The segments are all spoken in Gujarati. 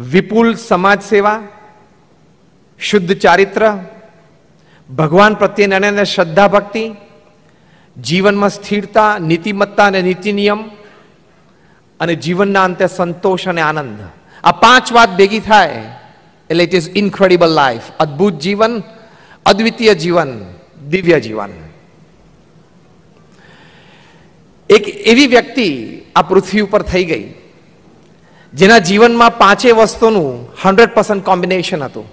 વિપુલ સમાજ સેવા, શુદ્ધ ચારિત્ર, ભગવાન પ્રત્યેની અનન્ય શ્રદ્ધા ભક્તિ, જીવનમાં સ્થિરતા, નીતિમત્તા અને નીતિ નિયમ, અને જીવનના અંતે સંતોષ અને આનંદ. આ પાંચ વાત ભેગી થાય, એટલે ઇટ ઇઝ ઇન્ક્રેડિબલ લાઈફ અદ્ભુત જીવન, અદ્વિતીય જીવન, દિવ્ય જીવન. એક એવી વ્યક્તિ આ પૃથ્વી ઉપર થઈ ગઈ. જેના જીવનમાં પાંચે વસ્તુનું હંડ્રેડ પર્સન્ટ કોમ્બિનેશન હતું.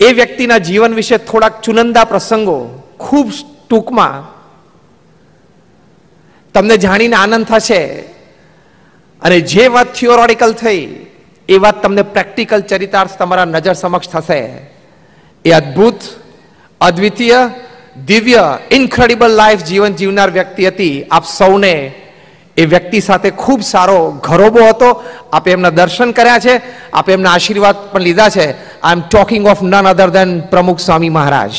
એ વ્યક્તિના જીવન વિશે થોડાક ચુનંદા પ્રસંગો ખૂબ ટૂંકમાં તમને જાણીને આનંદ થશે. અને જે વાત થિયોરોટિકલ થઈ, એ વાત તમને પ્રેક્ટિકલ ચરિતાર્થ તમારા નજર સમક્ષ થશે. એ અદ્ભુત, અદ્વિતીય, દિવ્ય, ઇન્ક્રેડિબલ લાઈફ જીવન જીવનાર વ્યક્તિ હતી આપ સૌને એ વ્યક્તિ સાથે ખૂબ સારો ઘરોબો હતો. આપે એમના દર્શન કર્યા છે. આપે એમના આશીર્વાદ પણ લીધા છે. I am talking of none other than Pramukh Swami Maharaj.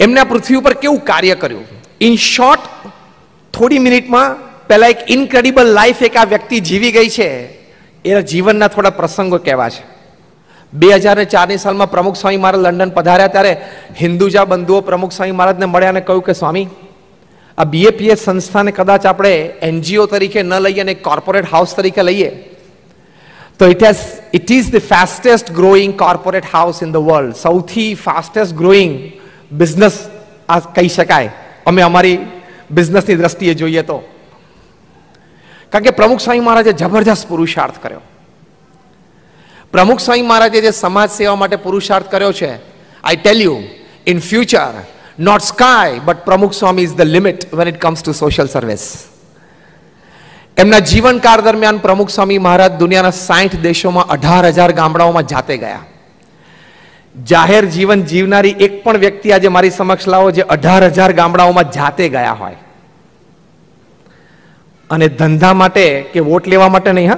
એમને પૃથ્વી ઉપર કેવું કાર્ય કર્યું? ઇન શોર્ટ થોડી મિનિટમાં પહેલા એક ઇનક્રેડિબલ લાઈફ એક આ વ્યક્તિ જીવી ગઈ છે. એના જીવનના થોડા પ્રસંગો કહેવા છે. બે હજાર ને ચારની સાલમાં પ્રમુખ સ્વામી મહારાજ લંડન પધાર્યા ત્યારે હિન્દુજા બંધુઓ પ્રમુખ સ્વામી મહારાજને મળ્યા અને કહ્યું કે સ્વામી, આ બીએપીએસ સંસ્થાને કદાચ આપણે એનજીઓ તરીકે ન લઈએ અને કોર્પોરેટ હાઉસ તરીકે લઈએ, તો it has it is the fastest growing corporate house in the world સૌથી ફાસ્ટેસ્ટ ગ્રોઈંગ બિઝનેસ આ કહી શકાય. અમે અમારી બિઝનેસની દ્રષ્ટિએ જોઈએ તો. કારણ કે પ્રમુખ સ્વામી મહારાજે જબરજસ્ત પુરુષાર્થ કર્યો. પ્રમુખ સ્વામી મહારાજે જે સમાજ સેવા માટે પુરુષાર્થ કર્યો છે I tell you in future not sky but Pramukh Swami is the limit when it comes to social service એમના જીવનકાળ દરમિયાન પ્રમુખ સ્વામી મહારાજ દુનિયાના સાઠ દેશોમાં અઢાર હજાર ગામડાઓમાં જાતે ગયા. જાહેર જીવન જીવનારી એક પણ વ્યક્તિ આજે મારી સમક્ષ લાવો જે અઢાર હજાર ગામડાઓમાં જાતે ગયા હોય. અને ધંધા માટે કે વોટ લેવા માટે નહીં, હા?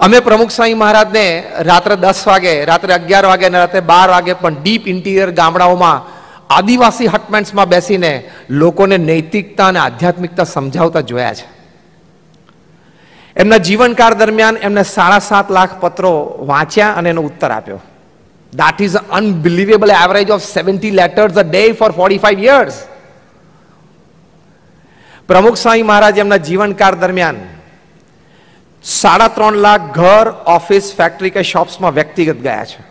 અમે પ્રમુખ સ્વામી મહારાજને રાત્રે દસ વાગે, રાત્રે અગિયાર વાગે અને રાત્રે બાર વાગે પણ ડીપ ઇન્ટિરિયર ગામડાઓમાં, આદિવાસી હટમેન્ટ્સમાં બેસીને લોકોને નૈતિકતા અને આધ્યાત્મિકતા સમજાવતા જોયા છે. એમના જીવનકાળ દરમિયાન એમને સાડા સાત લાખ પત્રો વાંચ્યા અને એનો ઉત્તર આપ્યો. That is unbelievable average of seventy letters a day for forty five years Pramukh Swami Maharaj એમના જીવનકાળ દરમિયાન સાડા ત્રણ લાખ ઘર ઓફિસ ફેક્ટરી કે શોપ્સમાં વ્યક્તિગત ગયા છે.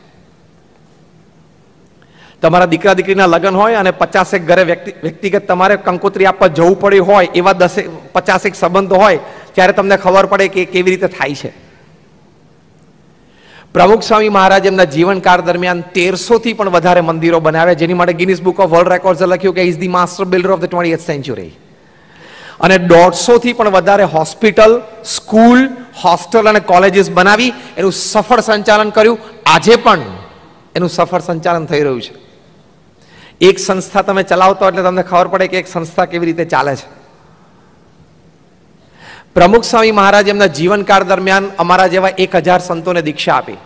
તમારા દીકરા દીકરીના લગ્ન હોય અને પચાસેક ઘરે વ્યક્તિગત તમારે કંકોત્રી આપવા જવું પડ્યું હોય, એવા દસેક પચાસેક સંબંધો હોય, ત્યારે તમને ખબર પડે કે કેવી રીતે થાય છે. પ્રમુખ સ્વામી મહારાજ એમના જીવનકાળ દરમિયાન તેરસો થી પણ વધારે મંદિરો બનાવ્યા, જેની માટે Guinness Book of World Records લખ્યું કે is the master builder of the twenty century અને દોઢસોથી પણ વધારે હોસ્પિટલ, સ્કૂલ, હોસ્ટેલ અને કોલેજીસ બનાવી એનું સફળ સંચાલન કર્યું. આજે પણ એનું સફળ સંચાલન થઈ રહ્યું છે. એક સંસ્થા તમે ચલાવતો એટલે તમને ખબર પડે કે એક સંસ્થા કેવી રીતે ચાલે છે. પ્રમુખ સ્વામી મહારાજ એમના જીવનકાળ દરમિયાન અમારા જેવા એક હજાર સંતોને દીક્ષા આપી.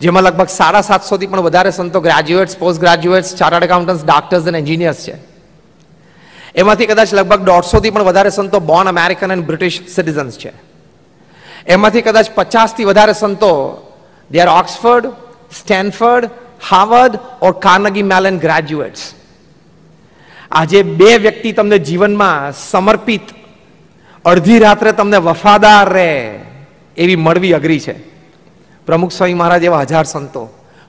જેમાં લગભગ સાડા સાતસોથી પણ વધારે સંતો graduates post graduates chartered accountants doctors અને એન્જિનિયર્સ છે. એમાંથી કદાચ લગભગ દોઢસોથી પણ વધારે સંતો born American and British citizens છે. એમાંથી કદાચ પચાસથી વધારે સંતો they are Oxford Stanford Harvard or Carnegie Mellon graduates આજે બે વ્યક્તિ તમને જીવનમાં સમર્પિત, અડધી રાત્રે તમને વફાદાર રહે એવી મળવી અઘરી છે. પ્રમુખ સ્વામી મહારાજ એવા હજાર સંતો,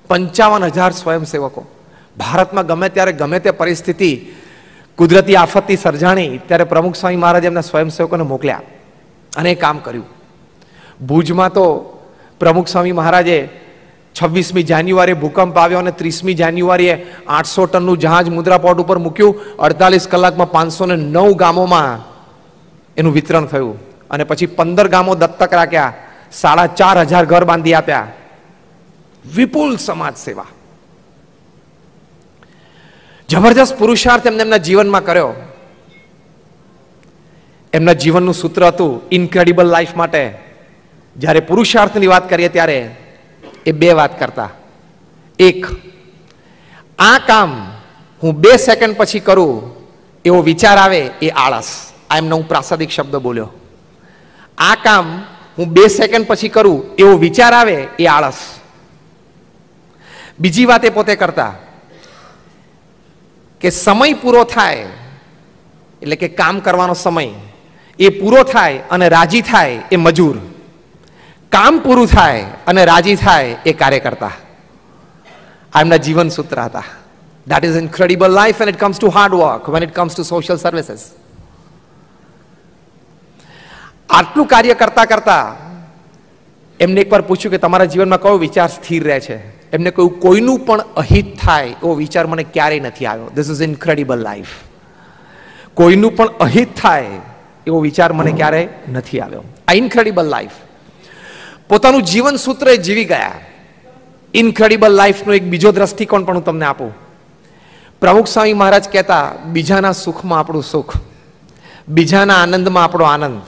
પંચાવન હજાર સ્વયંસેવકો. ભારતમાં ગમે ત્યારે ગમે તે પરિસ્થિતિ કુદરતી આફતથી સર્જાણી ત્યારે પ્રમુખ સ્વામી મહારાજ એમના સ્વયંસેવકોને મોકલ્યા અને એ કામ કર્યું. ભુજમાં તો પ્રમુખ સ્વામી મહારાજે છવ્વીસમી જાન્યુઆરીએ ભૂકંપ આવ્યો અને ત્રીસમી જાન્યુઆરીએ આઠસો ટનનું જહાજ મુદ્રા પોર્ટ ઉપર મૂક્યું. અડતાલીસ કલાકમાં પાંચસો ને નવ ગામોમાં એનું વિતરણ થયું. અને પછી પંદર ગામો દત્તક રાખ્યા. સાડા ચાર હજાર ઘર બાંધી આપ્યા. વિપુલ સમાજ સેવા. જબરજસ્ત પુરુષાર્થ એમને એમના જીવનમાં કર્યો. એમના જીવનનું સૂત્ર હતું ઇન્ક્રેડિબલ લાઈફ માટે. જ્યારે પુરુષાર્થની વાત કરીએ ત્યારે એ બે વાત કરતા. એક, આ કામ હું બે સેકન્ડ પછી કરું, એવો વિચાર આવે એ આળસ. આ એમનો હું પ્રાસાદિક શબ્દ બોલ્યો. આ કામ હું બે સેકન્ડ પછી કરું, એવો વિચાર આવે એ આળસ. બીજી વાત એ પોતે કરતા. કે સમય પૂરો થાય, એટલે કે કામ કરવાનો સમય, એ પૂરો થાય અને રાજી થાય એ મજૂર. કામ પૂરું થાય અને રાજી થાય એ કાર્યકર્તા. આ એમના જીવન સૂત્ર હતા that is incredible life when it comes to hard work when it comes to social services આટલું કાર્ય કરતા કરતા એમને એકવાર પૂછ્યું કે તમારા જીવનમાં કયો વિચાર સ્થિર રહે છે? એમને કહ્યું, કોઈનું પણ અહિત થાય એવો વિચાર મને ક્યારેય નથી આવ્યો. ધીસ ઇઝ ઇન્ક્રેડિબલ લાઈફ કોઈનું પણ અહિત થાય એવો વિચાર મને ક્યારેય નથી આવ્યો. આ ઇન્ક્રેડિબલ લાઈફ પોતાનું જીવન સૂત્ર એ જીવી ગયા. ઇન્ક્રેડિબલ લાઈફનો એક બીજો દ્રષ્ટિકોણ પણ હું તમને આપું. પ્રમુખ સ્વામી મહારાજ કહેતા, બીજાના સુખમાં આપણું સુખ, બીજાના આનંદમાં આપણો આનંદ,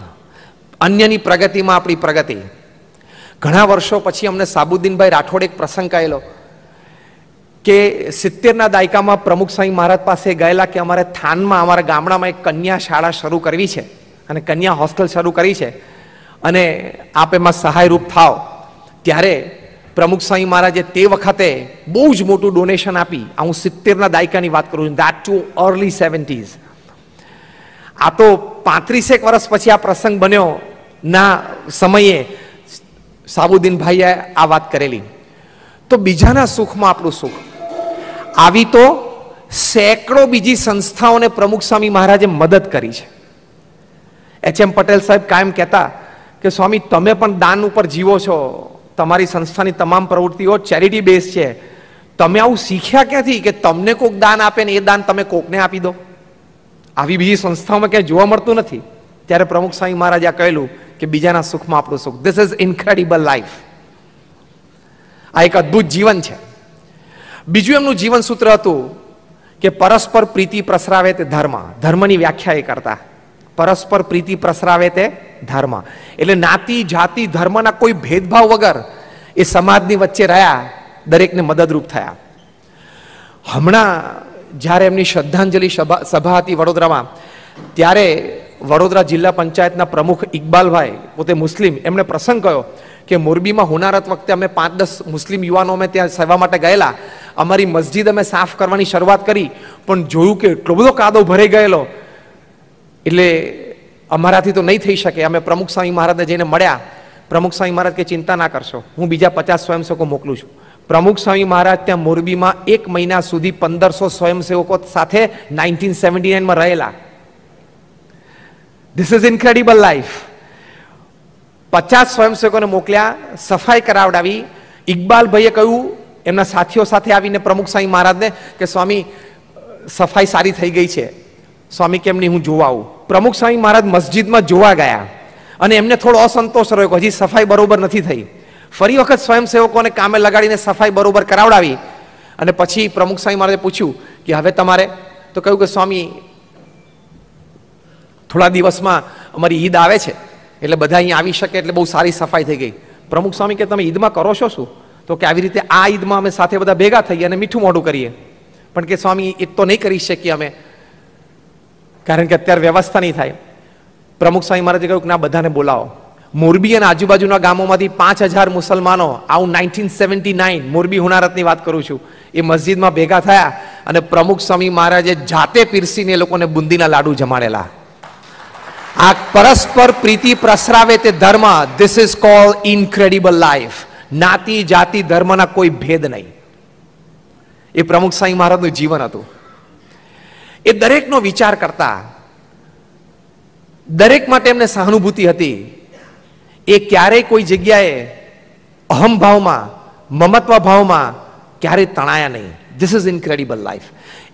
અન્યની પ્રગતિમાં આપણી પ્રગતિ. ઘણા વર્ષો પછી અમને સાબુદ્દીનભાઈ રાઠોડ એક પ્રસંગ કહેલો કે સિત્તેરના દાયકામાં પ્રમુખ સ્વામી મહારાજ પાસે ગયેલા કે અમારે થાનમાં, અમારા ગામડામાં એક કન્યા શાળા શરૂ કરવી છે અને કન્યા હોસ્ટેલ શરૂ કરી છે અને આપ એમાં સહાયરૂપ થાવ. ત્યારે પ્રમુખ સ્વામી મહારાજે તે વખતે બહુ જ મોટું ડોનેશન આપી. આ હું સિત્તેરના દાયકાની વાત કરું છું. દેટ ટુ અર્લી સેવન્ટીઝ આ તો પાંત્રીસેક વર્ષ પછી આ પ્રસંગ બન્યો. ના સમયે સાબુદ્દીનભાઈએ આ વાત કરેલી. તો બીજાના સુખમાં આપણું સુખ. આવી તો સેંકડો બીજી સંસ્થાઓને પ્રમુખ સ્વામી મહારાજે મદદ કરી છે. એચ એમ પટેલ સાહેબ કાયમ કહેતા કે સ્વામી, તમે પણ દાન ઉપર જીવો છો. તમારી સંસ્થાની તમામ પ્રવૃત્તિઓ ચેરિટી બેઝ છે. તમે આવું શીખ્યા ક્યાંથી કે તમને કોઈક દાન આપે ને એ દાન તમે કોકને આપી દો? આવી બીજી સંસ્થાઓમાં ક્યાંય જોવા મળતું નથી. ત્યારે પ્રમુખ સ્વામી મહારાજે કહેલું કે બીજાના સુખમાં આપણું સુખ. ધીસ ઇઝ ઇન્ક્રેડિબલ લાઈફ આ એક અદ્ભુત જીવન છે. બીજું એમનું જીવન સૂત્ર હતું કે પરસ્પર પ્રીતિ પ્રસરાવે તે ધર્મ. ધર્મની વ્યાખ્યા એ કરતા. પરસ્પર પ્રીતિ પ્રસરાવે તે ધર્મ. એટલે નાતી, જાતિ, ધર્મના કોઈ ભેદભાવ વગર એ સમાજની વચ્ચે રહ્યા, દરેકને મદદરૂપ થયા. હમણાં જ્યારે એમની શ્રદ્ધાંજલિ સભા સભા હતી વડોદરામાં, ત્યારે વડોદરા જિલ્લા પંચાયતના પ્રમુખ ઇકબાલભાઈ, પોતે મુસ્લિમ, એમણે પ્રસંગ કહ્યો કે મોરબીમાં હોનારત વખતે અમે પાંચ દસ મુસ્લિમ યુવાનો અમે ત્યાં સેવા માટે ગયેલા. અમારી મસ્જિદ અમે સાફ કરવાની શરૂઆત કરી, પણ જોયું કે એટલો બધો કાદો ભરાઈ ગયેલો. એટલે અમારાથી તો નહીં થઈ શકે. અમે પ્રમુખ સ્વામી મહારાજને જઈને મળ્યા. પ્રમુખ સ્વામી મહારાજ કે ચિંતા ના કરશો. હું બીજા પચાસ સ્વયંસેવકો મોકલું છું. પ્રમુખ સ્વામી મહારાજ ત્યાં મોરબીમાં એક મહિના સુધી પંદરસો સ્વયંસેવકો સાથે નાઇન્ટીન સેવન્ટી નાઇનમાં રહેલા. ધીસ ઇઝ ઇન્ક્રેડિબલ લાઈફ પચાસ સ્વયંસેવકોને મોકલ્યા, સફાઈ કરાવડાવી. ઇકબાલભાઈએ કહ્યું, એમના સાથીઓ સાથે આવીને પ્રમુખ સ્વામી મહારાજને કે, સ્વામી, સફાઈ સારી થઈ ગઈ છે. સ્વામી, કેમ નહીં હું જોવા આવું? પ્રમુખ સ્વામી મહારાજ મસ્જિદમાં જોવા ગયા અને એમને થોડો અસંતોષ રહ્યો કે, હજી સફાઈ બરોબર નથી થઈ. ફરી વખત સ્વયંસેવકોને કામે લગાડીને સફાઈ બરોબર કરાવડાવી અને પછી પ્રમુખ સ્વામી મહારાજે પૂછ્યું કે, હવે તમારે? તો કહ્યું કે, સ્વામી થોડા દિવસમાં અમારી ઈદ આવે છે. એટલે બધા અહીંયા આવી શકે એટલે બહુ સારી સફાઈ થઈ ગઈ. પ્રમુખ સ્વામી કે, તમે ઈદમાં કરો છો શું? તો કે, આવી રીતે આ ઈદમાં અમે સાથે બધા ભેગા થઈએ અને મીઠું મોઢું કરીએ. પણ કે, સ્વામી, ઈદ તો નહીં કરી શકીએ અમે. કારણ કે અત્યારે વ્યવસ્થા નહીં થાય. પ્રમુખ સ્વામી મહારાજે કહ્યું કે, ના, બધાને બોલાવો. મોરબી અને આજુબાજુના ગામોમાંથી પાંચ હજાર મુસલમાનો, આવું નાઇન્ટીન સેવન્ટી નાઇન મોરબી હુનારતની વાત કરું છું, એ મસ્જિદમાં ભેગા થયા અને પ્રમુખ સ્વામી મહારાજે જાતે પીરસીને એ લોકોને બુંદીના લાડુ જમાડેલા. આ પરસ્પર પ્રીતિ પ્રસરાવે તે ધર્મ this is call incredible life નાતી, જાતિ ધર્મના કોઈ ભેદ નહીં. એ પ્રમુખ સાંઈ મહારાજનું જીવન હતું. એ દરેકનો વિચાર કરતા, દરેક માટે એમને સહાનુભૂતિ હતી. એ ક્યારેય કોઈ જગ્યાએ અહમભાવમાં મમત્વ ભાવમાં ક્યારેય તણાયા નહીં. ધીસ ઇઝ ઇન્ક્રેડિબલ લાઈફ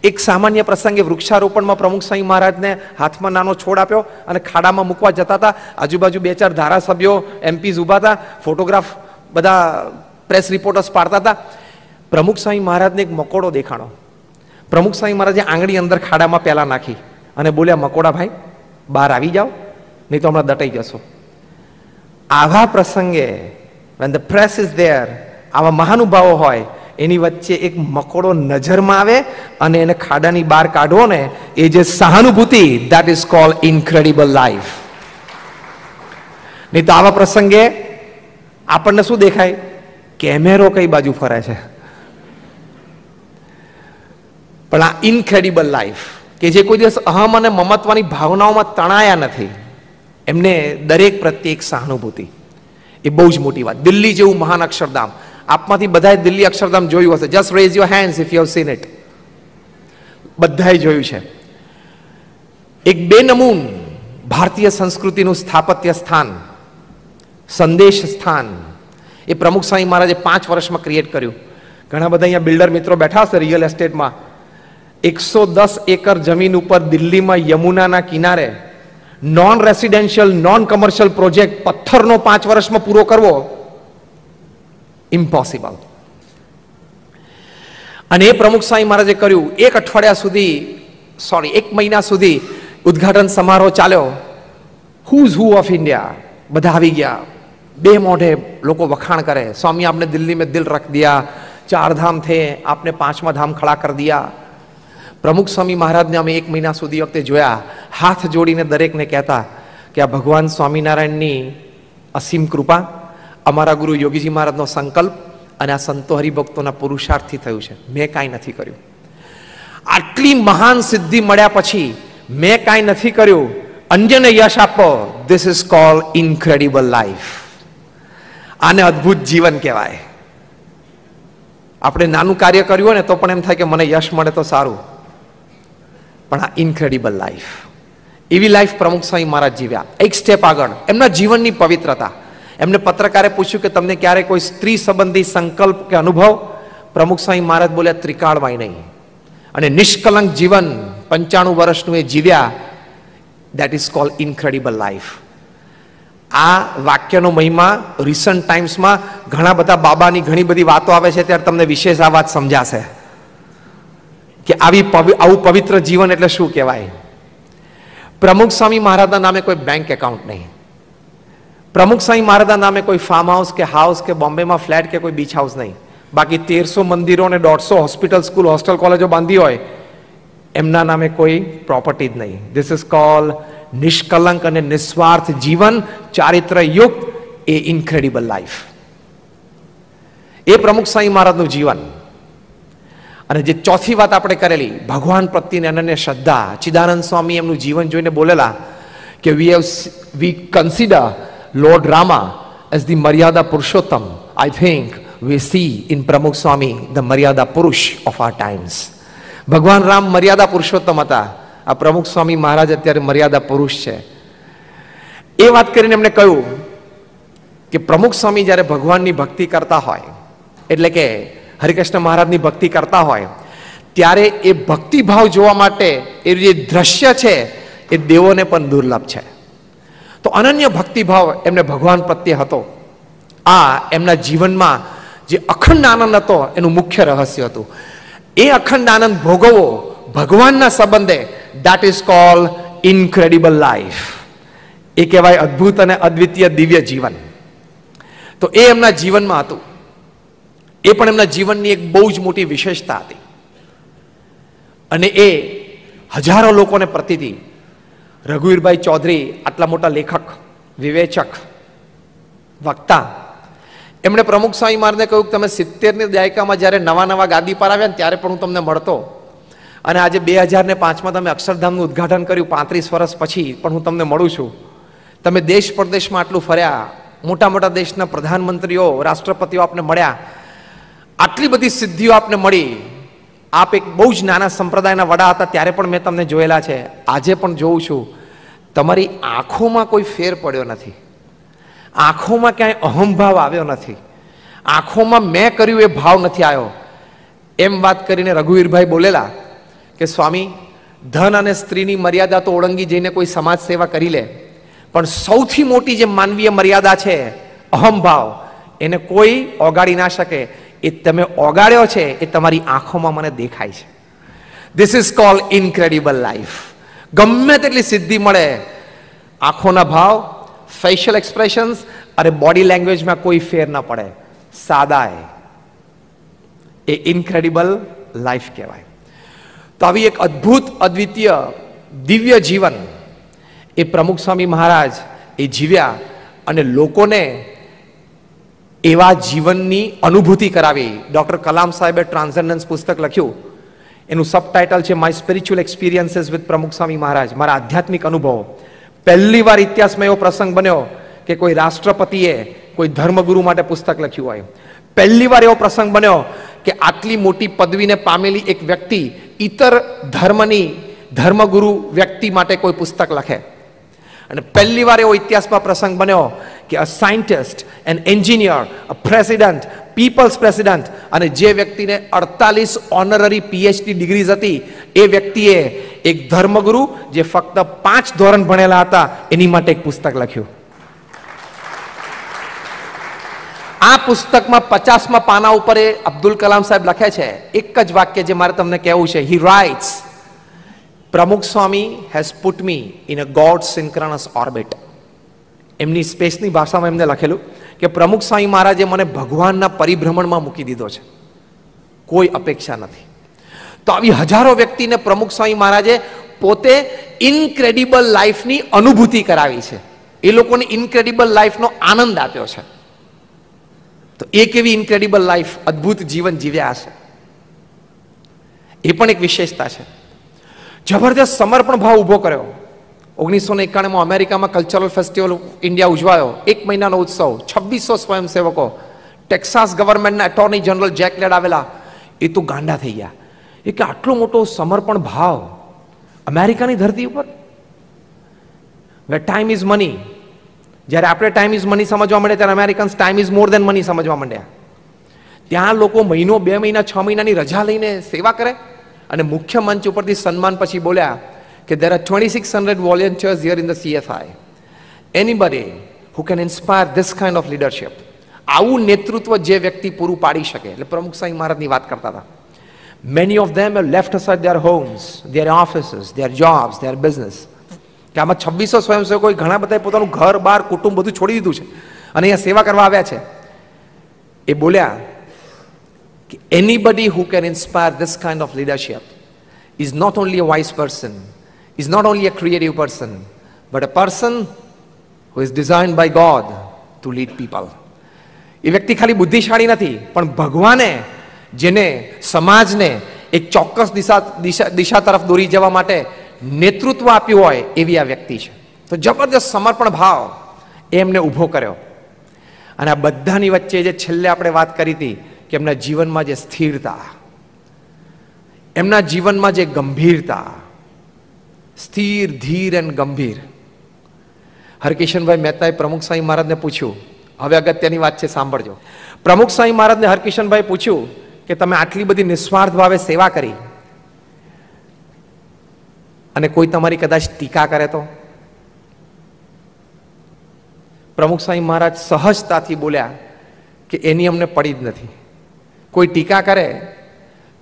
એક સામાન્ય પ્રસંગે વૃક્ષારોપણમાં પ્રમુખ સ્વામી મહારાજને હાથમાં નાનો છોડ આપ્યો અને ખાડામાં મૂકવા જતા હતા. આજુબાજુ બે ચાર ધારાસભ્યો એમપીઝ ઊભા હતા, ફોટોગ્રાફ બધા પ્રેસ રિપોર્ટર્સ પાડતા હતા. પ્રમુખ સ્વામી મહારાજને એક મકોડો દેખાણો. પ્રમુખ સ્વામી મહારાજે આંગળી અંદર ખાડામાં પહેલા નાખી અને બોલ્યા, મકોડા ભાઈ, બહાર આવી જાઓ, નહીં તો હમણાં દટાઈ જશો. આવા પ્રસંગે when the press is there આવા મહાનુભાવો હોય એની વચ્ચે એક મકોડો નજરમાં આવે અને એને ખાડાની બહાર કાઢવો ને, એ જે સહાનુભૂતિ that is call incredible life નહીં તો આવા પ્રસંગે આપણને શું દેખાય? કેમેરો કઈ બાજુ ફરે છે? પણ આ ઇનક્રેડિબલ લાઈફ કે જે કોઈ દિવસ અહમ અને મમત્વની ભાવનાઓમાં તણાયા નથી, એમને દરેક પ્રત્યે એક સહાનુભૂતિ. એ બહુ જ મોટી વાત. દિલ્હી જેવું મહાન અક્ષરધામ. આપમાંથી બધાએ દિલ્હી અક્ષરધામ જોયું હશે. Just raise your hands if you have seen it બધાએ જોયું છે. એક બેનમૂન ભારતીય સંસ્કૃતિનું સ્થાપત્ય સ્થાન, સંદેશ સ્થાન, એ પ્રમુખ સ્વામી મહારાજે પાંચ વર્ષમાં ક્રિએટ કર્યું. ઘણા બધા અહીંયા બિલ્ડર મિત્રો બેઠા હશે રિયલ એસ્ટેટમાં એકસો દસ એકર જમીન ઉપર દિલ્હીમાં યમુનાના કિનારે non residential non commercial project પથ્થરનો પાંચ વર્ષમાં પૂરો કરવો ઇમ્પોસિબલ અને એ પ્રમુખ સ્વામી મહારાજે કર્યું, એક અઠવાડિયા સુધી સોરી એક મહિના સુધી ઉદ્ઘાટન સમારોહ ચાલ્યો. હુઝ હુ ઓફ ઇન્ડિયા બધા આવી ગયા. બે મોઢે લોકો વખાણ કરે. સ્વામી, આપને દિલ્હી મેં દિલ રખ દિયા. ચાર ધામ થે, આપને પાંચમા ધામ ખડા કરી દિયા. પ્રમુખ સ્વામી મહારાજને અમે એક મહિના સુધી વખતે જોયા. હાથ જોડીને દરેકને કહેતા કે આ ભગવાન સ્વામિનારાયણની અસીમ કૃપા અમારા ગુરુ યોગીજી મહારાજનો સંકલ્પ અને આ સંતો હરિભક્તોના પુરુષાર્થથી થયું છે. મેં કાંઈ નથી કર્યું. આટલી મહાન સિદ્ધિ મળ્યા પછી મેં કાંઈ નથી કર્યું. અન્યને યશ આપો. This is call incredible life આને અદ્ભુત જીવન કહેવાય. આપણે નાનું કાર્ય કર્યું હોય ને તો પણ એમ થાય કે મને યશ મળે તો સારું. પણ આ ઇન્ક્રેડિબલ લાઈફ એવી લાઈફ પ્રમુખ સ્વામી મહારાજ જીવ્યા. એક સ્ટેપ આગળ. એમના જીવનની પવિત્રતા. એમને પત્રકારે પૂછ્યું કે તમને ક્યારે કોઈ સ્ત્રી સંબંધી સંકલ્પ કે અનુભવ? પ્રમુખ સ્વામી મહારાજ બોલ્યા, ત્રિકાળમાંય નહીં. અને નિષ્કલંક જીવન પંચાણું વર્ષનું એ જીવ્યા. That is call incredible life આ વાક્યનો મહિમા રિસન્ટ ટાઈમ્સમાં ઘણા બધા બાબાની ઘણી બધી વાતો આવે છે, ત્યારે તમને વિશેષ આ વાત સમજાશે. કે આવી આવું પવિત્ર જીવન એટલે શું કહેવાય? પ્રમુખ સ્વામી મહારાજના નામે કોઈ બેંક એકાઉન્ટ નહીં. પ્રમુખ સ્વામી મહારાજના નામે કોઈ ફાર્મ હાઉસ કે હાઉસ કે બોમ્બેમાં ફ્લેટ કે કોઈ બીચ હાઉસ નહીં. બાકી તેરસો મંદિરો અને દોઢસો હોસ્પિટલ સ્કૂલ હોસ્ટેલ કોલેજો બાંધી હોય, એમના નામે કોઈ પ્રોપર્ટી જ નહીં. ધીસ ઇઝ કોલ નિષ્કલંક અને નિસ્વાર્થ જીવન, ચારિત્રયુક્ત, એ ઇન્ક્રેડિબલ લાઈફ એ પ્રમુખ સ્વામી મહારાજનું જીવન. અને જે ચોથી વાત આપણે કરેલી, ભગવાન પ્રત્યેની અનન્ય શ્રદ્ધા, ચિદાનંદ સ્વામી એમનું જીવન જોઈને બોલેલા કે we have we consider lord Rama as the Maryada Purushottam I think we see in Pramukh Swami the મર્યાદા પુરુષ ઓફ our ટાઈમ્સ ભગવાન રામ મર્યાદા પુરુષોત્તમ હતા આ પ્રમુખ સ્વામી મહારાજ અત્યારે મર્યાદા પુરુષ છે. એ વાત કરીને એમણે કહ્યું કે પ્રમુખ સ્વામી જ્યારે ભગવાનની ભક્તિ કરતા હોય, એટલે કે હરિકૃષ્ણ મહારાજની ભક્તિ કરતા હોય, ત્યારે એ ભક્તિભાવ જોવા માટે એ જે દ્રશ્ય છે, એ દેવોને પણ દુર્લભ છે. તો અનન્ય ભક્તિભાવ એમને ભગવાન પ્રત્યે હતો. આ એમના જીવનમાં જે અખંડ આનંદ હતો, એનું મુખ્ય રહસ્ય હતું. એ અખંડ આનંદ ભોગવવો ભગવાનના સંબંધે that is call incredible life એ કહેવાય અદ્ભુત અને અદ્વિતીય દિવ્ય જીવન. તો એ એમના જીવનમાં હતું. એ પણ એમના જીવનની એક બહુ જ મોટી વિશેષતા હતી. અને એ હજારો લોકોને પ્રતિથી રઘુવીરભાઈ ચૌધરી આટલા મોટા લેખક, વિવેચક, વક્તા. એમણે પ્રમુખ સ્વામી મહારાજને કહ્યું કે તમે સિત્તેરની દાયકામાં જ્યારે નવા નવા ગાદી પર આવ્યા ને ત્યારે પણ હું તમને મળતો. અને આજે બે હજાર ને પાંચમાં તમે અક્ષરધામનું ઉદ્ઘાટન કર્યું પાંત્રીસ વર્ષ પછી પણ હું તમને મળું છું. તમે દેશ પરદેશમાં આટલું ફર્યા, મોટા મોટા દેશના પ્રધાનમંત્રીઓ, રાષ્ટ્રપતિઓ આપને મળ્યા. આટલી બધી સિદ્ધિઓ આપને મળી. આપ એક બહુ જ નાના સંપ્રદાયના વડા હતા, ત્યારે પણ મેં તમને જોયેલા છે. આજે પણ જોઉં છું. તમારી આંખોમાં કોઈ ફેર પડ્યો નથી. આંખોમાં ક્યાંય અહંભાવ આવ્યો નથી. આંખોમાં મેં કર્યું એ ભાવ નથી આવ્યો. એમ વાત કરીને રઘુવીરભાઈ બોલેલા કે, સ્વામી, ધન અને સ્ત્રીની મર્યાદા તો ઓળંગી જઈને કોઈ સમાજ સેવા કરી લે. પણ સૌથી મોટી જે માનવીય મર્યાદા છે અહમભાવ એને કોઈ ઓગાળી ના શકે. એ તમે ઓગાળ્યો છે, એ તમારી આંખોમાં મને દેખાય છે. This is call incredible life ગમે તેટલી સિદ્ધિ મળે, આંખોના ભાવ ફેશિયલ એક્સપ્રેશન્સ અને બોડી લેંગ્વેજમાં કોઈ ફેર ન પડે. સાદાય એ. ઇનક્રેડિબલ લાઈફ કહેવાય. તો આવી એક અદ્ભુત, અદ્વિતીય, દિવ્ય જીવન એ પ્રમુખ સ્વામી મહારાજ એ જીવ્યા અને લોકોને એવા જીવનની અનુભૂતિ કરાવી. ડૉક્ટર કલામ સાહેબે ટ્રાન્સેન્ડન્સ પુસ્તક લખ્યું. એનું સબટાઇટલ છે my spiritual experiences with Pramukh Swami મહારાજ મારા આધ્યાત્મિક અનુભવો. પહેલી વાર ઇતિહાસમાં એવો પ્રસંગ બન્યો કે કોઈ રાષ્ટ્રપતિએ કોઈ ધર્મગુરુ માટે પુસ્તક લખ્યું હોય. પહેલી વાર એવો પ્રસંગ બન્યો કે આટલી મોટી પદવીને પામેલી એક વ્યક્તિ ઇતર ધર્મની ધર્મગુરુ વ્યક્તિ માટે કોઈ પુસ્તક લખે. અને પહેલી વાર એવો ઇતિહાસમાં પ્રસંગ બન્યો કે a scientist an engineer a president people's president અને જે વ્યક્તિને અડતાલીસ ઓનરરી પીએચડી ડિગ્રીઝ હતી, એ વ્યક્તિએ એક ધર્મગુરુ જે ફક્ત પાંચ ધોરણ ભણેલા હતા, એની માટે એક પુસ્તક લખ્યું. આ પુસ્તકમાં પચાસમાં પાના ઉપર એ અબ્દુલ કલામ સાહેબ લખે છે, એક જ વાક્ય જે મારે તમને કહેવું છે he writes Pramukh Swami has put me in a god synchronous orbit એમની સ્પેસની ભાષામાં એમને લખેલું કે પ્રમુખ સ્વામી મહારાજે મને ભગવાનના પરિભ્રમણમાં મૂકી દીધો છે. કોઈ અપેક્ષા નથી. તો આવી હજારો વ્યક્તિને પ્રમુખ સ્વામી મહારાજે પોતે ઇનક્રેડિબલ લાઈફની અનુભૂતિ કરાવી છે. એ લોકોને ઇનક્રેડિબલ લાઈફનો આનંદ આપ્યો છે. તો એક એવી ઇનક્રેડિબલ લાઈફ અદ્ભુત જીવન જીવ્યા હશે? એ પણ એક વિશેષતા છે. જબરદસ્ત સમર્પણ ભાવ ઊભો કર્યો. ઓગણીસો ને એકાણુંમાં અમેરિકામાં કલ્ચરલ ફેસ્ટિવલ ઇન્ડિયા ઉજવાયો. એક મહિનાનો ઉત્સવ. છવ્વીસો સ્વયંસેવકો. ટેક્સાસ ગવર્મેન્ટના એટોર્ની જનરલ જેક લેડ આવેલા. એ તો ગાંડા થઈ ગયા. એ કે આટલો મોટો સમર્પણ ભાવ અમેરિકાની ધરતી ઉપર? વે ટાઈમ ઇઝ મની જ્યારે આપણે ટાઈમ ઇઝ મની સમજવા માંડ્યા, ત્યારે Americans time is more than money સમજવા માંડ્યા. ત્યાં લોકો મહિનો, બે મહિના, છ મહિનાની રજા લઈને સેવા કરે અને મુખ્ય મંચ ઉપરથી સન્માન પછી બોલ્યા are twenty six hundred volunteers here in the CFI anybody who can inspire this kind of leadership આવું નેતૃત્વ જે વ્યક્તિ પૂરું પાડી શકે, એટલે પ્રમુખ સાંઈ મહારાજની વાત કરતા હતા. Many of them left aside their homes their offices their jobs their business કે આમાં છવ્વીસો સ્વયંસેવકો ઘણા બધા પોતાનું ઘર, બાર, કુટુંબ બધું છોડી દીધું છે. અને અહીંયા સેવા કરવા આવ્યા છે. એ બોલ્યા કે anybody who can inspire this kind of leadership is not only a wise person is not only a creative person but a person who is design by God to lead people એ વ્યક્તિ ખાલી બુદ્ધિશાળી નથી, પણ ભગવાને, જેને સમાજને એક ચોક્કસ દિશા દિશા તરફ દોરી જવા માટે નેતૃત્વ આપ્યું હોય એવી આ વ્યક્તિ છે. તો જબરદસ્ત સમર્પણ ભાવ એમને ઊભો કર્યો. અને આ બધાની વચ્ચે જે છેલ્લે આપણે વાત કરી હતી કે એમના જીવનમાં જે સ્થિરતા, એમના જીવનમાં જે ગંભીરતા સ્થિર, ધીર અને ગંભીર. હરકિશનભાઈ મહેતાએ પ્રમુખ સ્વામી મહારાજને પૂછ્યું, હવે અગત્યની વાત છે, સાંભળજો. પ્રમુખ સ્વામી મહારાજને હરકિશનભાઈ પૂછ્યું કે, તમે આટલી બધી નિસ્વાર્થ ભાવે સેવા કરી? અને કોઈ તમારી કદાચ ટીકા કરે તો? પ્રમુખ સ્વામી મહારાજ સહજતાથી બોલ્યા કે, એની અમને પડી જ નથી. કોઈ ટીકા કરે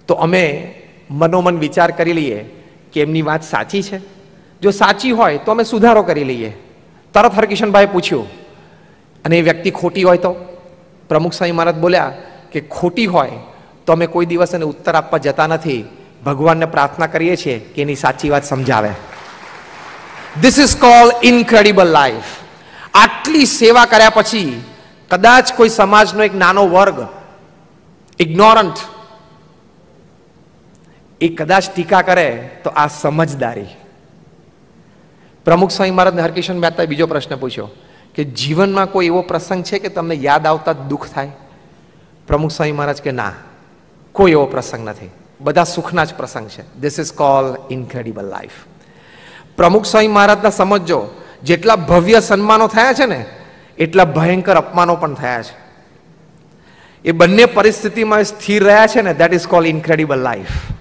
તો અમે મનોમન વિચાર કરી લઈએ કે એમની વાત સાચી છે? જો સાચી હોય તો અમે સુધારો કરી લઈએ. તરત હરકિશનભાઈ પૂછ્યું, અને એ વ્યક્તિ ખોટી હોય તો? પ્રમુખ સાંઈ મહારાજ બોલ્યા કે, ખોટી હોય તો અમે કોઈ દિવસ એને ઉત્તર આપવા જતા નથી. ભગવાનને પ્રાર્થના કરીએ છીએ કે એની સાચી વાત સમજાવે. This is call incredible life આટલી સેવા કર્યા પછી કદાચ કોઈ સમાજનો એક નાનો વર્ગ ઇગ્નોરન્ટ એ કદાચ ટીકા કરે તો આ સમજદારી. પ્રમુખ સ્વામી મહારાજને હરકિશન મહેતાએ બીજો પ્રશ્ન પૂછ્યો કે જીવનમાં કોઈ એવો પ્રસંગ છે કે તમને યાદ આવતા દુઃખ થાય? પ્રમુખ સ્વામી મહારાજ કે ના, કોઈ એવો પ્રસંગ નથી. બધા સુખના જ પ્રસંગ છે. This is call incredible life Pramukh Swami મહારાજના સમજો, જેટલા ભવ્ય સન્માનો થયા છે ને, એટલા ભયંકર અપમાનો પણ થયા છે. એ બંને પરિસ્થિતિમાં સ્થિર રહ્યા છે ને that is call incredible life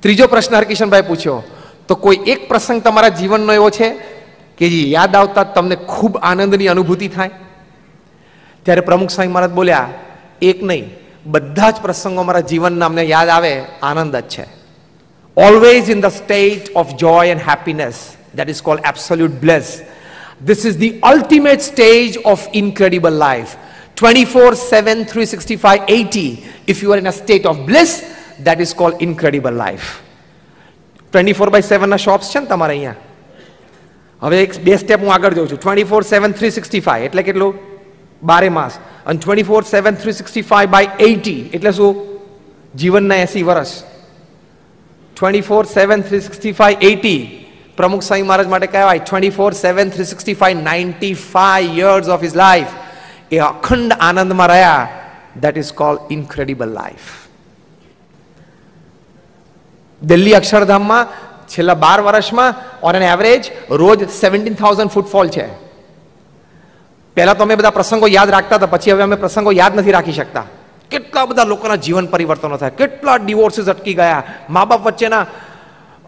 ત્રીજો પ્રશ્ન હરકિશનભાઈ પૂછ્યો, તો કોઈ એક પ્રસંગ તમારા જીવનનો એવો છે કે જે યાદ આવતા તમને ખૂબ આનંદની અનુભૂતિ થાય? ત્યારે પ્રમુખ સ્વામી મહારાજ બોલ્યા, એક નહીં, બધા જ પ્રસંગો મારા જીવનના અમને યાદ આવે, આનંદ જ છે. Always in the state of joy and happiness that is called absolute bless this is the ultimate stage of incredible life 24 7 365 80 if you are in a state of bliss that is called incredible life. 24 by 7 ના શોપ્સ છે ને તમારે અહીંયા? હવે એક, બે સ્ટેપ હું આગળ જાઉં છું. Twenty four seven three sixty five એટલે કેટલું? બારે માસ. અને twenty four seven three sixty five by eighty એટલે શું? જીવનના એસી વર્ષ. Twenty four seven three sixty five eighty Pramukh Swami Maharaj માટે કહેવાય twenty four seven three sixty five ninety five years of his life એ અખંડ આનંદમાં રહ્યા. That is call incredible life Delhi અક્ષરધામમાં છેલ્લા બાર વર્ષમાં ઓન એન એવરેજ રોજ સેવન્ટીન થાઉઝન્ડ ફૂટફોલ છે. પહેલાં તો અમે બધા પ્રસંગો યાદ રાખતા હતા, પછી હવે અમે પ્રસંગો યાદ નથી રાખી શકતા. કેટલા બધા લોકોના જીવન પરિવર્તનો થયા, કેટલા ડિવોર્સિસ અટકી ગયા મા બાપ વચ્ચેના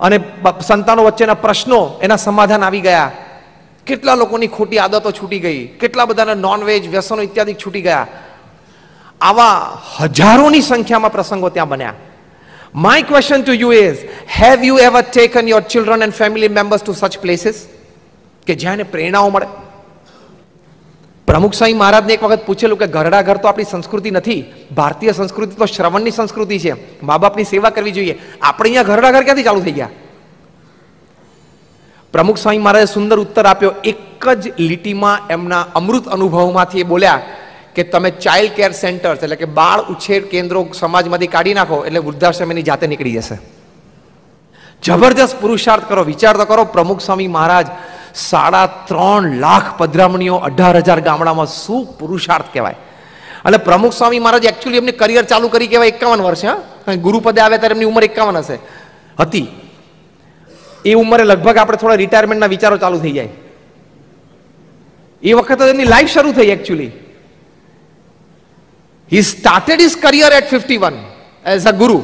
અને સંતાનો વચ્ચેના પ્રશ્નો એના સમાધાન આવી ગયા. કેટલા લોકોની ખોટી આદતો છૂટી ગઈ, કેટલા બધાના નોનવેજ વ્યસનો ઇત્યાદિ છૂટી ગયા. આવા હજારોની સંખ્યામાં પ્રસંગો ત્યાં બન્યા. My question to you is, Have you ever taken your children and family members to such places? કે જ્યાં એને પ્રેરણાઓ મળે. પ્રમુખ સ્વામી મહારાજને એક વખત પૂછેલું કે ઘરડા ઘર તો આપણી સંસ્કૃતિ નથી, ભારતીય સંસ્કૃતિ તો શ્રવણની સંસ્કૃતિ છે. મા બાપની સેવા કરવી જોઈએ. આપણે અહીંયા ઘરડા ઘર ક્યાંથી ચાલુ થઈ ગયા? પ્રમુખ સ્વામી મહારાજે સુંદર ઉત્તર આપ્યો. એક જ લીટીમાં એમના અમૃત અનુભવમાંથી એ બોલ્યા કે તમે ચાઇલ્ડ કેર સેન્ટર્સ એટલે કે બાળ ઉછેર કેન્દ્રો સમાજમાંથી કાઢી નાખો, એટલે વૃદ્ધાશ્રમની જાતે નીકળી જશે. જબરજસ્ત પુરુષાર્થ કરો, વિચાર તો કરો, પ્રમુખ સ્વામી મહારાજ સાડા ત્રણ લાખ પધરામણીઓ અઢાર હજાર ગામડામાં શું પુરુષાર્થ કહેવાય. અને પ્રમુખ સ્વામી મહારાજ એકચ્યુઅલી એમની કરિયર ચાલુ કરી કહેવાય એકાવન વર્ષે, હા. ગુરુપદે આવે ત્યારે એમની ઉંમર એકાવન હશે. હતી. એ ઉંમરે લગભગ આપણે થોડા રિટાયરમેન્ટના વિચારો ચાલુ થઈ જાય. એ વખતે એમની લાઈફ શરૂ થઈ actually He started his career at 51 as a guru.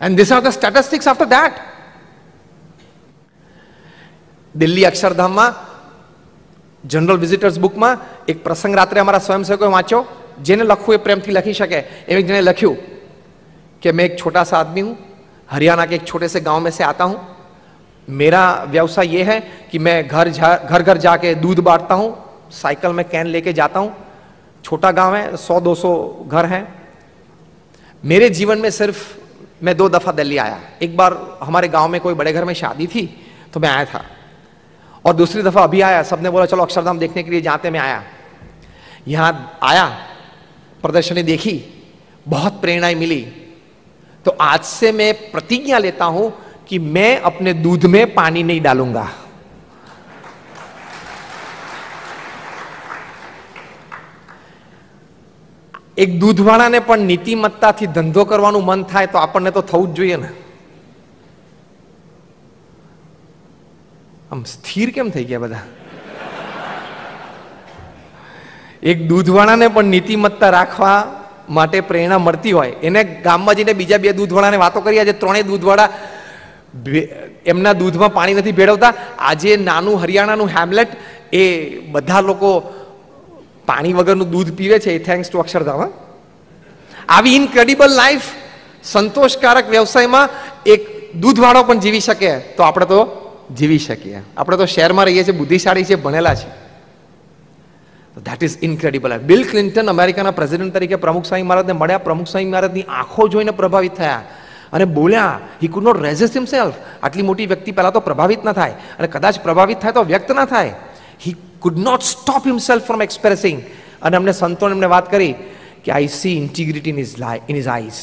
And these are the statistics after that. Delhi અક્ષરધામમાં general visitors બુકમાં એક પ્રસંગ રાત્રે અમારા સ્વયંસેવકોએ વાંચ્યો જેને લખવું એ પ્રેમથી લખી શકે એમ એક જણે લખ્યું कि मैं एक छोटा सा आदमी हूँ हरियाणा के एक छोटे से गांव में से आता हूँ मेरा व्यवसाय ये है कि मैं घर जा घर घर जाके दूध बांटता हूँ साइकिल में कैन लेके जाता हूँ छोटा गाँव है, सौ, दो सौ घर हैं। मेरे जीवन में सिर्फ़ मैं दो दफ़ा दिल्ली आया। एक बार हमारे गाँव में कोई बड़े घर में शादी थी तो मैं आया था। और दूसरी दफ़ा अभी आया, सबने बोला, चलो अक्षरधाम देखने के लिए जाते मैं आया। यहाँ आया, प्रदर्शनी देखी, बहुत प्रेरणाएँ मिली। तो आज से मैं प्रतिज्ञा लेता हूँ कि मैं अपने दूध में पानी नहीं डालूँगा। એક દૂધવાળાને પણ નીતિમત્તાથી ધંધો કરવાનું મન થાય તો આપણને તો થવું જ જોઈએ ને. આમ સ્થિર કેમ થઈ ગયા બધા? એક દૂધવાળાને પણ નીતિમત્તા રાખવા માટે પ્રેરણા મળતી હોય. એને ગામમાં જઈને બીજા બે દૂધવાળાને વાતો કરી, આજે ત્રણેય દૂધવાળા એમના દૂધમાં પાણી નથી ભેળવતા. આજે નાનું હરિયાણાનું હેમલેટ એ બધા લોકો પાણી વગરનું દૂધ પીવે છે એ થેન્ક્સ ટુ અક્ષરધામ આવી ઇનક્રેડિબલ લાઈફ સંતોષકારક વ્યવસાયમાં એક દૂધવાળો પણ જીવી શકે, તો આપણે તો જીવી શકીએ. આપણે તો શહેરમાં રહીએ છીએ, બુદ્ધિશાળી છે ભણેલા છે that is incredible Bill Clinton અમેરિકાના પ્રેસિડેન્ટ તરીકે પ્રમુખ સ્વામી મહારાજને મળ્યા. પ્રમુખ સ્વામી મહારાજની આંખો જોઈને પ્રભાવિત થયા. અને બોલ્યા he could not resist himself આટલી મોટી વ્યક્તિ પહેલાં તો પ્રભાવિત ન થાય. અને કદાચ પ્રભાવિત થાય તો વ્યક્ત ના થાય. He could not stop himself from expressing અને અમને સંતોને એમને વાત કરી કે I see integrity in his lie in his eyes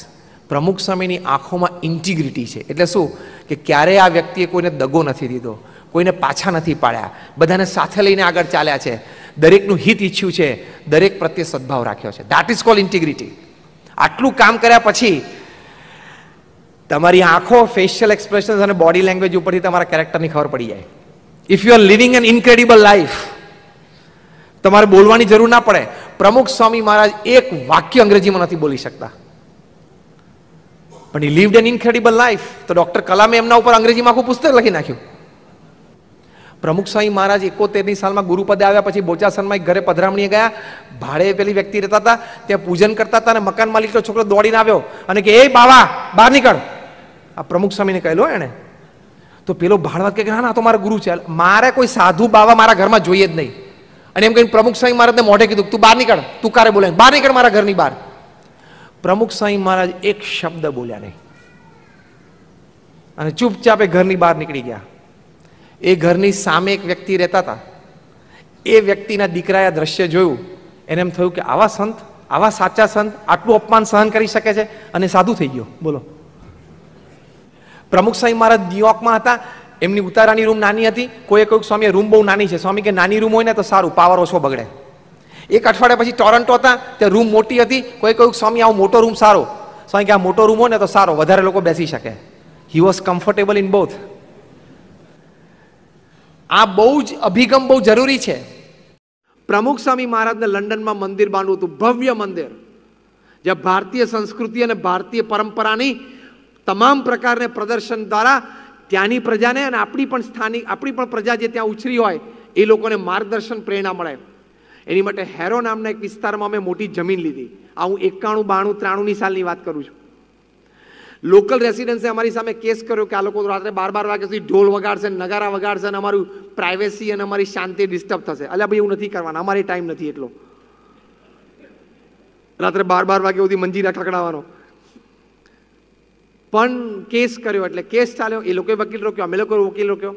Pramukh સ્વામીની આંખોમાં ઇન્ટિગ્રિટી છે એટલે શું કે ક્યારેય આ વ્યક્તિએ કોઈને દગો નથી દીધો કોઈને પાછા નથી પાડ્યા બધાને સાથે લઈને આગળ ચાલ્યા છે દરેકનું હિત ઈચ્છ્યું છે દરેક પ્રત્યે સદભાવ રાખ્યો છે દેટ ઇઝ કોલ ઇન્ટિગ્રિટી આટલું કામ કર્યા પછી તમારી આંખો ફેશિયલ એક્સપ્રેશન અને બોડી લેંગ્વેજ ઉપરથી તમારા કેરેક્ટરની ખબર પડી જાય if you are living an incredible life તમારે બોલવાની જરૂર ના પડે. પ્રમુખ સ્વામી મહારાજ એક વાક્ય અંગ્રેજીમાં નથી બોલી શકતા. પણ he lived an incredible life તો ડોક્ટર કલામે એમના ઉપર અંગ્રેજીમાં આખું પુસ્તક લખી નાખ્યું. પ્રમુખ સ્વામી મહારાજ એકોતેરની સાલમાં ગુરુપદે આવ્યા પછી બોચાસનમાં એક ઘરે પધરામણીએ ગયા. ભાડે પેલી વ્યક્તિ રહેતા હતા. ત્યાં પૂજન કરતા હતા અને મકાન માલિકનો છોકરો દોડીને આવ્યો અને કે, એ બાવા, બહાર નીકળ. આ પ્રમુખ સ્વામીને કહેલો એણે. તો પેલો ભાડવત કે, ના તો મારા ગુરુ છે. મારે કોઈ સાધુ બાવા મારા ઘરમાં જોઈએ જ નહીં. અને એમ કહીને પ્રમુખ સ્વામી મહારાજને મોઢે કીધું તું બહાર નીકળ, તું કારે બોલે? બહાર નીકળ મારા ઘરની બહાર. પ્રમુખ સ્વામી મહારાજ એક શબ્દ બોલ્યા નહીં. અને ચૂપચાપ એ ઘરની બહાર નીકળી ગયા. એ ઘરની સામે એક વ્યક્તિ રહેતા હતા. એ વ્યક્તિના દીકરાએ આ દ્રશ્ય જોયું. એને એમ થયું કે આવા સંત, આવા સાચા સંત આટલું અપમાન સહન કરી શકે છે અને સાધુ થઈ ગયો. બોલો. પ્રમુખ સ્વામી મહારાજ ન્યુયોર્કમાં હતા. એમની ઉતારાની રૂમ નાની હતી, કોઈએ કહ્યું સ્વામી રૂમ બહુ નાની છે. સ્વામી કે નાની રૂમ હોય ને તો સારું, પાવર ઓછો બગડે. એક અઠવાડિયા પછી ટોરન્ટો હતા, ત્યાં રૂમ મોટી હતી, કોઈ કહ્યું સ્વામી, આવો મોટો રૂમ સારો. સ્વામી કે આ મોટો રૂમ હોય ને તો સારો, વધારે લોકો બેસી શકે. He was comfortable in both આ બહુ જ અભિગમ બહુ જરૂરી છે. પ્રમુખ સ્વામી મહારાજને લંડનમાં મંદિર બાંધવું હતું, ભવ્ય મંદિર. જ્યાં ભારતીય સંસ્કૃતિ અને ભારતીય પરંપરાની તમામ પ્રકારને પ્રદર્શન દ્વારા ત્યાંની પ્રજાને અને આપણી પણ સ્થાનિક, આપણી પણ પ્રજા જે ત્યાં ઉછરી હોય, એ લોકોને માર્ગદર્શન, પ્રેરણા મળે. એની માટે હેરો નામના એક વિસ્તારમાં અમે મોટી જમીન લીધી. આ હું એકાણું, બાણું, ત્રાણુંની સાલની વાત કરું છું. લોકલ રેસિડન્સે અમારી સામે કેસ કર્યો કે આ લોકો રાત્રે બાર બાર વાગ્યા સુધી ઢોલ વગાડશે, નગારા વગાડશે અને અમારું પ્રાઇવેસી અને અમારી શાંતિ ડિસ્ટર્બ થશે. અલ્યા ભાઈ, એવું નથી કરવાના. અમારે ટાઈમ નથી એટલો. રાત્રે બાર બાર વાગ્યા સુધી મંજીરા ખકડાવવાનો પણ કેસ કર્યો એટલે કેસ ચાલ્યો. એ લોકોએ વકીલ રોક્યો, અમે લોકોએ વકીલ રોક્યો.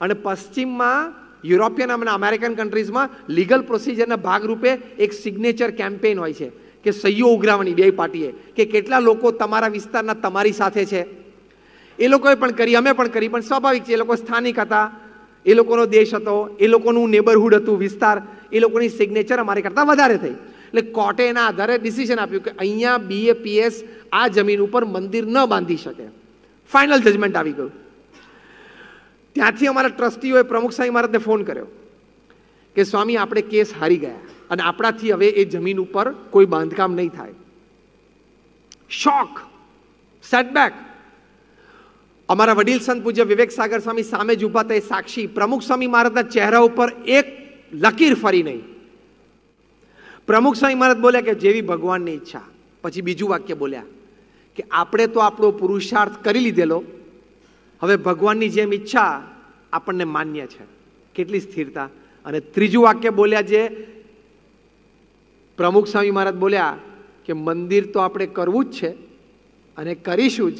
અને પશ્ચિમમાં યુરોપિયન અને અમેરિકન કન્ટ્રીઝમાં લીગલ પ્રોસિજરના ભાગરૂપે એક સિગ્નેચર કેમ્પેઇન હોય છે કે સહીઓ ઉઘરાવવાની બે પાર્ટીએ કે કેટલા લોકો તમારા વિસ્તારના તમારી સાથે છે. એ લોકોએ પણ કરી, અમે પણ કરી, પણ સ્વાભાવિક છે, એ લોકો સ્થાનિક હતા. એ લોકોનો દેશ હતો, એ લોકોનું નેબરહુડ હતું, વિસ્તાર. એ લોકોની સિગ્નેચર અમારી કરતાં વધારે થઈ. એટલે કોર્ટે એના આધારે ડિસિઝન આપ્યું કે અહીંયા બીએપીએસ આ જમીન ઉપર મંદિર ન બાંધી શકે. ફાઇનલ જજમેન્ટ આવી ગયું. ત્યાંથી અમારા ટ્રસ્ટીઓએ પ્રમુખ સ્વામી મહારાજને ફોન કર્યો કે સ્વામી, આપણે કેસ હારી ગયા અને આપણાથી હવે એ જમીન ઉપર કોઈ બાંધકામ નહીં થાય. શોક સેટબેક અમારા વડીલ સંત પૂજ્ય વિવેક સાગર સ્વામી સામે જ ઊભા થાય સાક્ષી. પ્રમુખ સ્વામી મહારાજના ચહેરા ઉપર એક લકીર ફરી નહીં. પ્રમુખ સ્વામી મહારાજ બોલ્યા કે જેવી ભગવાનની ઈચ્છા. પછી બીજું વાક્ય બોલ્યા કે આપણે તો આપણો પુરુષાર્થ કરી લીધેલો. હવે ભગવાનની જેમ ઈચ્છા આપણને માન્ય છે. કેટલી સ્થિરતા. અને ત્રીજું વાક્ય બોલ્યા જે પ્રમુખ સ્વામી મહારાજ બોલ્યા કે મંદિર તો આપણે કરવું જ છે અને કરીશું જ.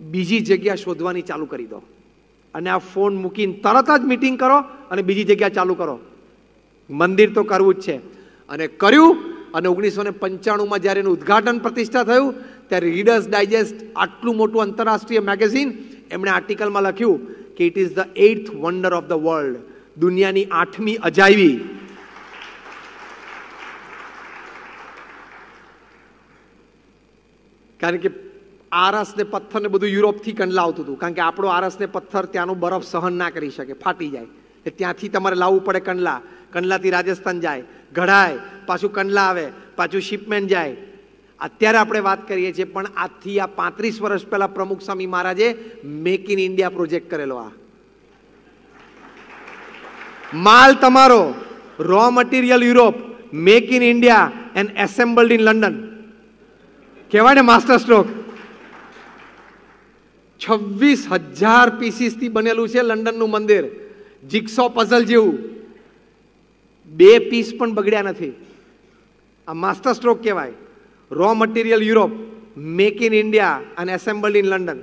બીજી જગ્યા શોધવાની ચાલુ કરી દો. અને આ ફોન મૂકીને તરત જ મીટિંગ કરો અને બીજી જગ્યા ચાલુ કરો. મંદિર તો કરવું જ છે. અને કર્યું. અને ઓગણીસો ને પંચાણુંમાં જ્યારે એનું ઉદ્ઘાટન પ્રતિષ્ઠા થયું, ત્યારે રીડર્સ ડાયજેસ્ટ આટલું મોટું આંતરરાષ્ટ્રીય મેગેઝિન એમણે આર્ટિકલમાં લખ્યું કે it is the eighth wonder of the world દુનિયાની આઠમી અજાયબી. કારણ કે આરસ ને પથ્થર ને બધું યુરોપથી કંડલા આવતું હતું. કારણ કે આપણો આરસ ને પથ્થર ત્યાંનો બરફ સહન ના કરી શકે, ફાટી જાય. એટલે ત્યાંથી તમારે લાવવું પડે કંડલા. કંડલાથી રાજસ્થાન જાય. ઘડાય. પાછું કંડલા આવે. પાછું શિપમેન્ટ જાય. અત્યારે આપણે વાત કરીએ છીએ, પણ આજથી આ પાંત્રીસ વર્ષ પહેલા પ્રમુખ સ્વામી મહારાજે મેક ઇન ઇન્ડિયા પ્રોજેક્ટ કરેલો આ. માલ તમારો raw material Europe make in India and assembled in London કહેવાય ને માસ્ટર સ્ટ્રોક છવ્વીસ હજાર પીસીસથી બનેલું છે લંડનનું મંદિર. જીક્સો પઝલ જેવું. બે પીસ પણ બગડ્યા નથી. આ માસ્ટર સ્ટ્રોક કહેવાય. Raw material Europe make in India અને એસેમ્બલ્ડ ઇન લંડન